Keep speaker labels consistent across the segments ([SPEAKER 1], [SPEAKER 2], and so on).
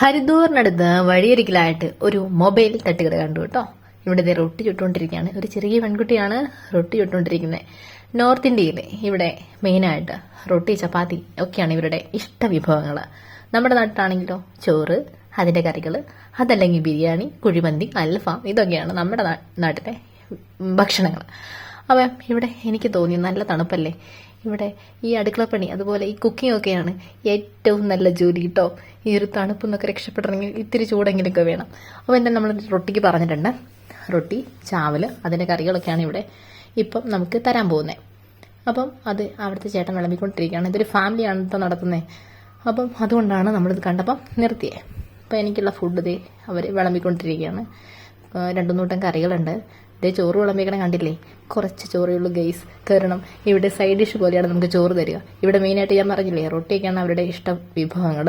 [SPEAKER 1] ഹരിദ്വാറിനടുത്ത് വഴിയൊരിക്കലായിട്ട് ഒരു മൊബൈൽ തട്ടുകട കണ്ടു കേട്ടോ. ഇവിടെ ഇതേ റൊട്ടി ചുട്ടുകൊണ്ടിരിക്കുകയാണ്. ഒരു ചെറിയ പെൺകുട്ടിയാണ് റൊട്ടി ചുട്ടുകൊണ്ടിരിക്കുന്നത്. നോർത്ത് ഇന്ത്യയിൽ ഇവിടെ മെയിനായിട്ട് റൊട്ടി ചപ്പാത്തി ഒക്കെയാണ് ഇവരുടെ ഇഷ്ട വിഭവങ്ങൾ നമ്മുടെ നാട്ടിലാണെങ്കിലോ ചോറ് അതിന്റെ കറികൾ അതല്ലെങ്കിൽ ബിരിയാണി കുഴിമന്തി അൽഫാം ഇതൊക്കെയാണ് നമ്മുടെ നാട്ടിലെ ഭക്ഷണങ്ങൾ. അപ്പം ഇവിടെ എനിക്ക് തോന്നി നല്ല തണുപ്പല്ലേ? ഇവിടെ ഈ അടുക്കളപ്പണി അതുപോലെ ഈ കുക്കിംഗ് ഒക്കെയാണ് ഏറ്റവും നല്ല ജോലി കേട്ടോ ഈ ഒരു തണുപ്പ് നിന്നൊക്കെ രക്ഷപ്പെടണമെങ്കിൽ ഇത്തിരി ചൂടെങ്കിലൊക്കെ വേണം. അപ്പോൾ എന്താ നമ്മൾ റൊട്ടിക്ക് പറഞ്ഞിട്ടുണ്ട്. റൊട്ടി ചാവൽ അതിന്റെ കറികളൊക്കെയാണ് ഇവിടെ ഇപ്പം നമുക്ക് തരാൻ പോകുന്നത് അപ്പം അത് അവിടുത്തെ ചേട്ടൻ വിളമ്പിക്കൊണ്ടിരിക്കുകയാണ്. ഇതൊരു ഫാമിലിയാണ് കേട്ടോ നടത്തുന്നത് അപ്പം അതുകൊണ്ടാണ് നമ്മളിത് കണ്ടപ്പം നിർത്തിയേ. അപ്പം എനിക്കുള്ള ഫുഡ് ഇതേ അവർ വിളമ്പിക്കൊണ്ടിരിക്കുകയാണ്. രണ്ടു നൂട്ടം കറികളുണ്ട്. ഇതേ ചോറ് വിളമ്പിക്കണേ കണ്ടില്ലേ? കുറച്ച് ചോറേയുള്ളൂ ഗെയ്സ് കാരണം ഇവിടെ സൈഡ് ഡിഷ് പോലെയാണ് നമുക്ക് ചോറ് തരിക. ഇവിടെ മെയിനായിട്ട് ഞാൻ പറഞ്ഞില്ലേ റൊട്ടിയൊക്കെയാണ് അവരുടെ ഇഷ്ട വിഭവങ്ങൾ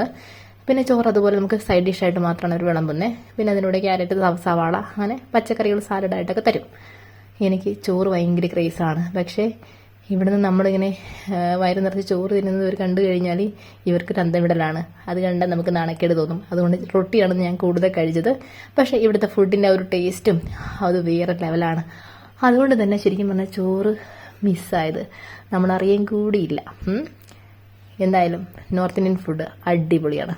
[SPEAKER 1] പിന്നെ ചോറ് അതുപോലെ നമുക്ക് സൈഡ് ഡിഷായിട്ട് മാത്രമാണ് അവർ വിളമ്പുന്നത് പിന്നെ അതിനൂടെ ക്യാരറ്റ് സവ- സവാള അങ്ങനെ പച്ചക്കറികൾ സാലഡായിട്ടൊക്കെ തരും. എനിക്ക് ചോറ് ഭയങ്കര ക്രേസാണ് പക്ഷേ ഇവിടുന്ന് നമ്മളിങ്ങനെ വയറ് നിറച്ച് ചോറ് തിന്നുന്നത് ഇവർ കണ്ടു കഴിഞ്ഞാൽ ഇവർക്ക് തന്തവിടലാണ്. അത് കണ്ടാൽ നമുക്ക് നാണക്കേട് തോന്നും. അതുകൊണ്ട് റൊട്ടിയാണ് ഞാൻ കൂടുതൽ കഴിച്ചത്. പക്ഷേ ഇവിടുത്തെ ഫുഡിന്റെ ഒരു ടേസ്റ്റും അത് വേറെ ലെവലാണ് അതുകൊണ്ട് തന്നെ ശരിക്കും പറഞ്ഞാൽ ചോറ് മിസ്സായത് നമ്മളറിയാൻ കൂടിയില്ല. എന്തായാലും നോർത്ത് ഇന്ത്യൻ ഫുഡ് അടിപൊളിയാണ്.